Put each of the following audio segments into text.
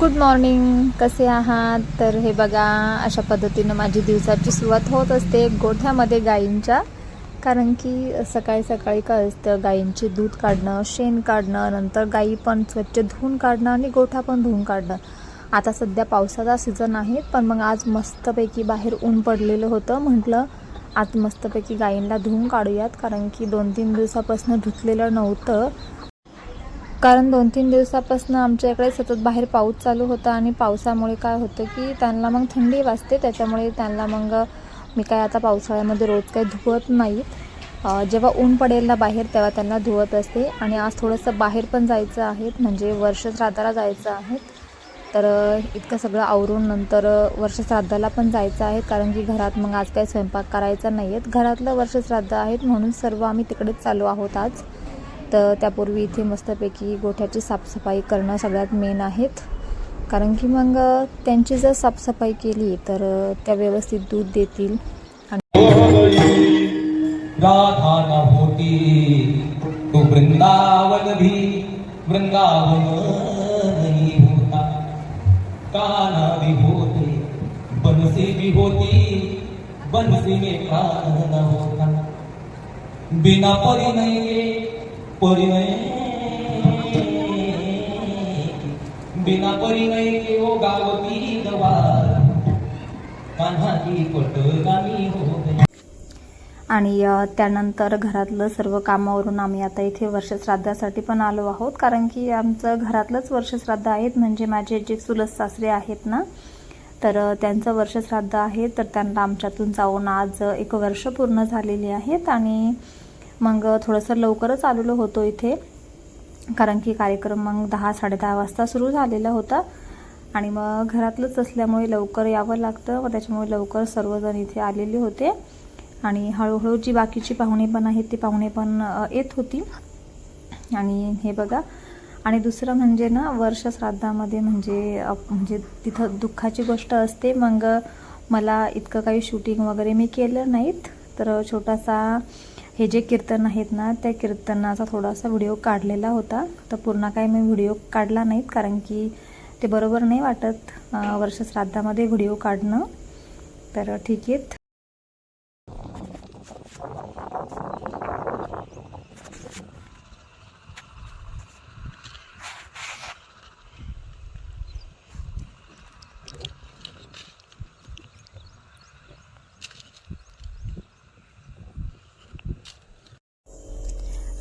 Good morning कसे आहात? तर हे बघा अशा पद्धतीनं माझी दिवसाची सुरुवात होत असते गोठ्यामध्ये गायींच्या. कारण की सकाळी सकाळी काय असतं गायींचे दूध काढणं शेण काढणं नंतर गायी पण स्वच्छ धुवून काढणं आणि गोठा पण धुवून काढणं. आता सध्या पावसाचा सीझन आहे पण मग आज मस्तपैकी बाहेर ऊन पडलेलं होतं. म्हटलं आज मस्तपैकी गायींना धुवून काढूयात. कारण की दोन तीन दिवसापासून धुतलेलं नव्हतं. कारण दोन तीन दिवसापासून आमच्या इकडे सतत बाहेर पाऊस चालू होता आणि पावसामुळे काय होतं की त्यांना मग थंडी वाजते त्याच्यामुळे त्यांना मग मी काय आता पावसाळ्यामध्ये रोज काही धुवत नाहीत जेव्हा ऊन पडेल ना बाहेर तेव्हा त्यांना धुवत असते आणि आज थोडंसं बाहेर पण जायचं आहे म्हणजे वर्षश्राद्धाला जायचं आहे. तर इतकं सगळं आवरून नंतर वर्षश्राद्धाला पण जायचं आहे कारण की घरात मग आज काही स्वयंपाक करायचा नाही आहेत घरातलं वर्षश्राद्ध आहेत म्हणून सर्व आम्ही तिकडेच चालू आहोत आज. तर त्यापूर्वी इथे मस्तपैकी गोठ्याची साफसफाई करणं सगळ्यात मेन आहेत. कारण की मग त्यांची जर साफसफाई केली तर त्या व्यवस्थित दूध देतील. बिना परी नहीं परिणय. बिना परिणय हो गावती दवार. कान्हाती पटगामी हो आणि त्यानंतर घरातलं सर्व कामावरून आम्ही आता इथे वर्षश्राद्धासाठी पण आलो आहोत. कारण की आमचं घरातलंच वर्षश्राद्ध आहेत म्हणजे माझे जे चुलत सासरे आहेत ना तर त्यांचं वर्षश्राद्ध आहे. तर त्यांना आमच्यातून जाऊन आज एक वर्ष पूर्ण झालेली आहेत. आणि मग थोडंसं लवकरच आलेलो होतो इथे. कारण की कार्यक्रम मग दहा साडेदहा वाजता सुरू झालेला होता. आणि मग घरातलंच असल्यामुळे लवकर यावं लागतं. व त्याच्यामुळे लवकर सर्वजण इथे आलेले होते. आणि हळूहळू जी बाकीची पाहुणे पण आहेत ती पाहुणे पण येत होती. आणि हे बघा. आणि दुसरं म्हणजे ना वर्ष श्राद्धामध्ये म्हणजे म्हणजे तिथं दुःखाची गोष्ट असते. मग मला इतकं काही शूटिंग वगैरे मी केलं नाहीत. तर छोटासा हे जे कीर्तन आहेत ना त्या कीर्तनाचा थोडासा व्हिडिओ काढलेला होता. तर पूर्ण काही मी व्हिडिओ काढला नाहीत कारण की ते बरोबर नाही वाटत वर्ष श्राद्धामध्ये व्हिडिओ काढणं. तर ठीक आहे.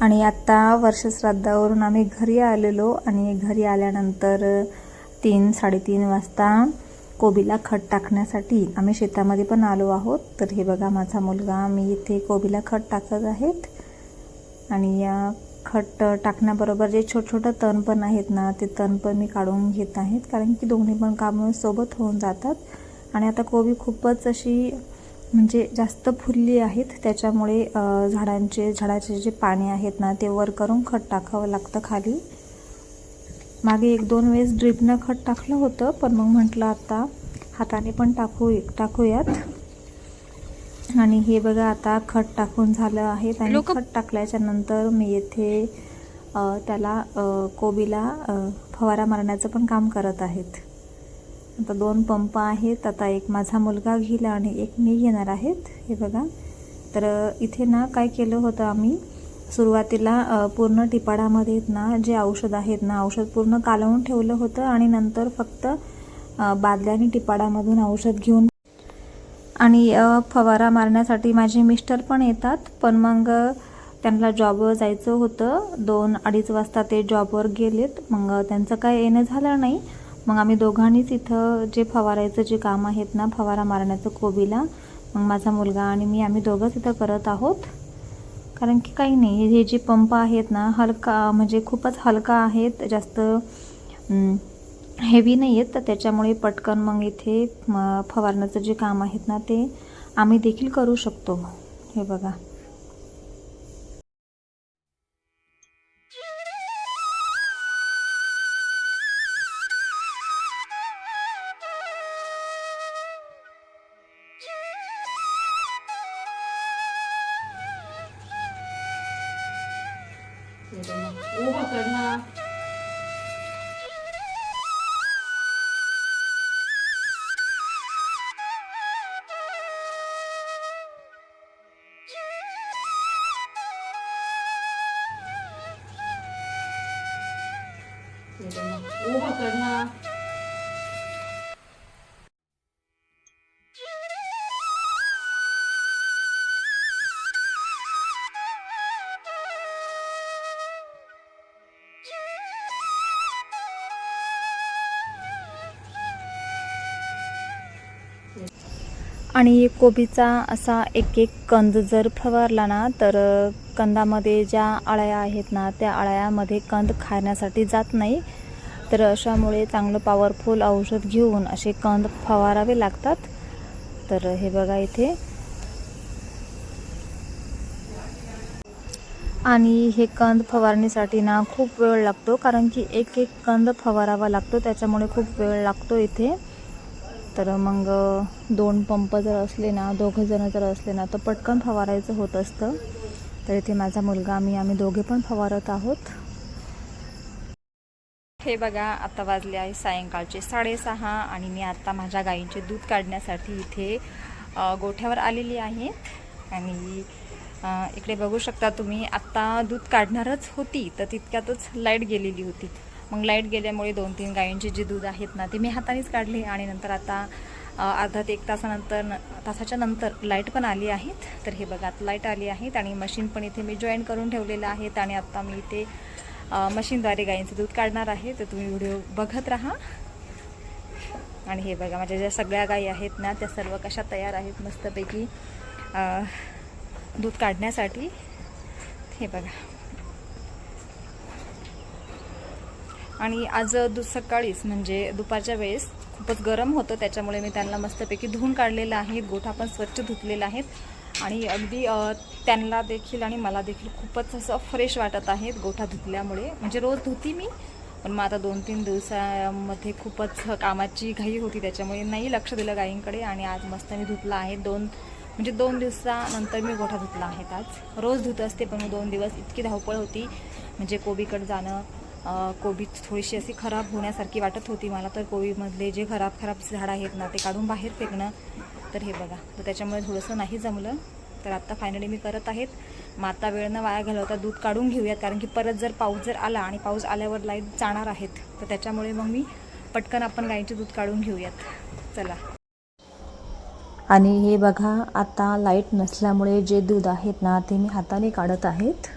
आणि आत्ता वर्षश्राद्धावरून आम्ही घरी आलेलो आणि घरी आल्यानंतर तीन साडेतीन वाजता कोबीला खत टाकण्यासाठी आम्ही शेतामध्ये पण आलो आहोत. तर हे बघा माझा मुलगा मी इथे कोबीला खत टाकत आहेत. आणि या खत टाकण्याबरोबर जे छोट छोटं तण पण आहेत ना ते तण पण मी काढून घेत आहेत. कारण की दोन्ही पण कामं सोबत होऊन जातात. आणि आता कोबी खूपच अशी म्हणजे जास्त फुलली आहेत त्याच्यामुळे झाडांचे झाडाचे जे पाणी आहेत ना ते वर करून खत टाकावं लागतं खाली. मागे एक दोन वेळेस ड्रिपनं खत टाकलं होतं पण मग म्हटलं आता हाताने पण टाकू टाकूयात. आणि हे बघा आता खत टाकून झालं आहे आणि खत टाकल्याच्या नंतर मी येथे त्याला कोबीला फवारा मारण्याचं पण काम करत आहेत. आता दोन पंप आहेत. आता एक माझा मुलगा घेईल आणि एक मी घेणार आहेत. हे बघा. तर इथे ना काय केलं होतं आम्ही? सुरुवातीला पूर्ण टिपाडामध्ये ना जे औषध आहेत ना औषध पूर्ण कालवून ठेवलं होतं आणि नंतर फक्त बादल्या आणि टिपाडामधून औषध घेऊन आणि फवारा मारण्यासाठी माझे मिस्टर पण येतात. पण मग त्यांना जॉबवर जायचं होतं. दोन अडीच वाजता ते जॉबवर गेलेत. मग त्यांचं काय येणं झालं नाही. मग आम्ही दोघांनीच इथं जे फवारायचं जे काम आहेत ना फवारा मारण्याचं कोबीला मग माझा मुलगा आणि मी आम्ही दोघंच इथं करत आहोत. कारण की काही नाही हे जे पंप आहेत ना हलका म्हणजे खूपच हलका आहेत जास्त हेवी नाही आहेत तर त्याच्यामुळे पटकन मग इथे म, फवारण्याचं जे काम आहेत ना ते आम्ही देखील करू शकतो. हे बघा. उभं कर ना उभं कर ना आणि कोबीचा असा एक एक कंद जर फवारला ना तर कंदामध्ये ज्या अळ्या आहेत ना त्या अळ्यामध्ये कंद खाण्यासाठी जात नाही. तर अशामुळे चांगलं पॉवरफुल औषध घेऊन असे कंद फवारावे लागतात. तर हे बघा इथे. आणि हे कंद फवारणीसाठी ना खूप वेळ लागतो कारण की एक एक कंद फवारावा लागतो त्याच्यामुळे खूप वेळ लागतो इथे. तर मग दोन पंप जर असले ना दोघं जण जर असले ना तर पटकन फवारायचं होत असतं. तर इथे माझा मुलगा मी आम्ही दोघे पण फवारत आहोत. हे बघा आता वाजले आहे सायंकाळचे साडेसहा आणि मी आता माझ्या गाईंचे दूध काढण्यासाठी इथे गोठ्यावर आलेली आहे. आणि इकडे बघू शकता तुम्ही आत्ता दूध काढणारच होती तर तितक्यातच लाइट गेलेली होती. मग लाइट गेल्यामुळे दोन तीन गायींचे जे दूध आहेत ना ते मी हातानेच काढले आणि नंतर आता अर्धा ते एक तासानंतर न- तासाच्या नंतर लाइट पण आली आहेत. तर हे बघा आता लाइट आली आहेत आणि मशीन पण इथे मी जॉईन करून ठेवलेलं आहेत आणि आत्ता मी इथे मशीनद्वारे गायींचं दूध काढणार आहे. तर तुम्ही व्हिडिओ बघत राहा. आणि हे बघा माझ्या ज्या सगळ्या गायी आहेत ना त्या सर्व कशा तयार आहेत मस्तपैकी दूध काढण्यासाठी. हे बघा. आणि आज दु सकाळीच म्हणजे दुपारच्या वेळेस खूपच गरम होतं त्याच्यामुळे मी त्यांना मस्तपैकी धुवून काढलेलं आहे. गोठा पण स्वच्छ धुतलेला आहे. आणि अगदी त्यांना देखील आणि मला देखील खूपच असं फ्रेश वाटत आहे गोठा धुतल्यामुळे. म्हणजे रोज धुती मी पण मग आता दोन तीन दिवसामध्ये खूपच कामाची घाई होती त्याच्यामुळे नाही लक्ष दिलं गायींकडे आणि आज मस्त मी धुतला आहे दोन म्हणजे दोन दिवसानंतर मी गोठा धुतला आहे आज. रोज धुत असते पण मग दोन दिवस इतकी धावपळ होती. म्हणजे कोबीकडे जाणं कोबी थोडीशी अशी खराब होण्यासारखी वाटत होती मला तर कोबीमधले जे खराब खराब झाड आहेत ना ते काढून बाहेर फेकणं तर हे बघा. तर त्याच्यामुळे थोडंसं नाही जमलं. तर आत्ता फायनली मी करत आहेत. मग आता वेळ न वाया घालवता दूध काढून घेऊयात कारण की परत जर पाऊस जर आला आणि पाऊस आल्यावर लाइट जाणार आहेत तर त्याच्यामुळे मग मी पटकन आपण गाईचे दूध काढून घेऊयात. चला. आणि हे बघा आता लाइट नसल्यामुळे जे दूध आहेत ना ते मी हाताने काढत आहेत.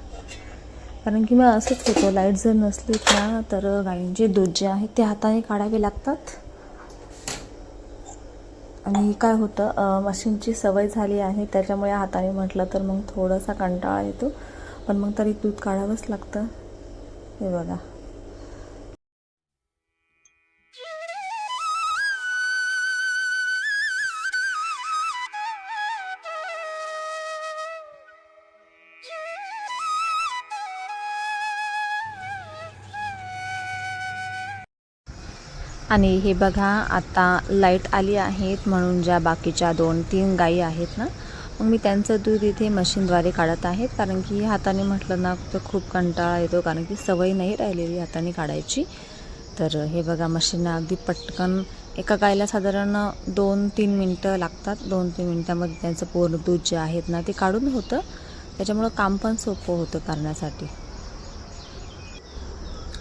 कारण की मग असंच होतं लाइट जर नसली ना तर गाईंचे दूध जे आहे ते हाताने काढावे लागतात. आणि काय होतं मशीनची सवय झाली आहे त्याच्यामुळे हाताने म्हटलं तर मग थोडासा कंटाळा येतो. पण मग तरी दूध काढावंच लागतं. हे बघा. आणि हे बघा आता लाइट आली आहेत म्हणून ज्या बाकीच्या दोन तीन गायी आहेत ना मग मी त्यांचं दूध इथे मशीनद्वारे काढत आहेत कारण की हाताने म्हटलं ना तर खूप कंटाळा येतो कारण की सवय नाही राहिलेली हाताने काढायची. तर हे बघा मशीनला अगदी पटकन एका गायला साधारण दोन तीन मिनटं लागतात. दोन तीन मिनटामध्ये त्यांचं पूर्ण दूध जे आहेत ना ते काढून होतं. त्याच्यामुळं काम पण सोपं होतं करण्यासाठी.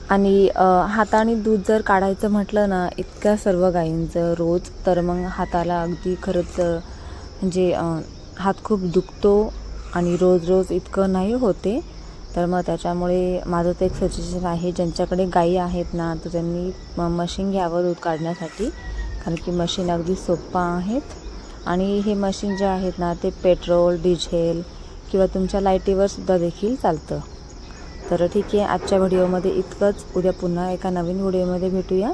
आणि हाताने दूध जर काढायचं म्हटलं ना इतक्या सर्व गायींचं रोज तर मग हाताला अगदी खरंच म्हणजे हात खूप दुखतो आणि रोज रोज इतकं नाही होते. तर मग त्याच्यामुळे माझं तर एक सजेशन आहे ज्यांच्याकडे गायी आहेत ना तर त्यांनी म- मशीन घ्यावं दूध काढण्यासाठी. कारण की मशीन अगदी सोप्पा आहेत. आणि हे मशीन जे आहेत ना ते पेट्रोल डिझेल किंवा तुमच्या लाईटीवर सुद्धा देखील चालतं. तर ठीक आहे आजच्या व्हिडिओमध्ये इतकंच. उद्या पुन्हा एका नवीन व्हिडिओमध्ये भेटूया.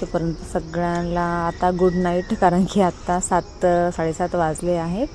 तोपर्यंत सगळ्यांना आता गुड नाईट कारण की आत्ता सात साडेसात वाजले आहेत.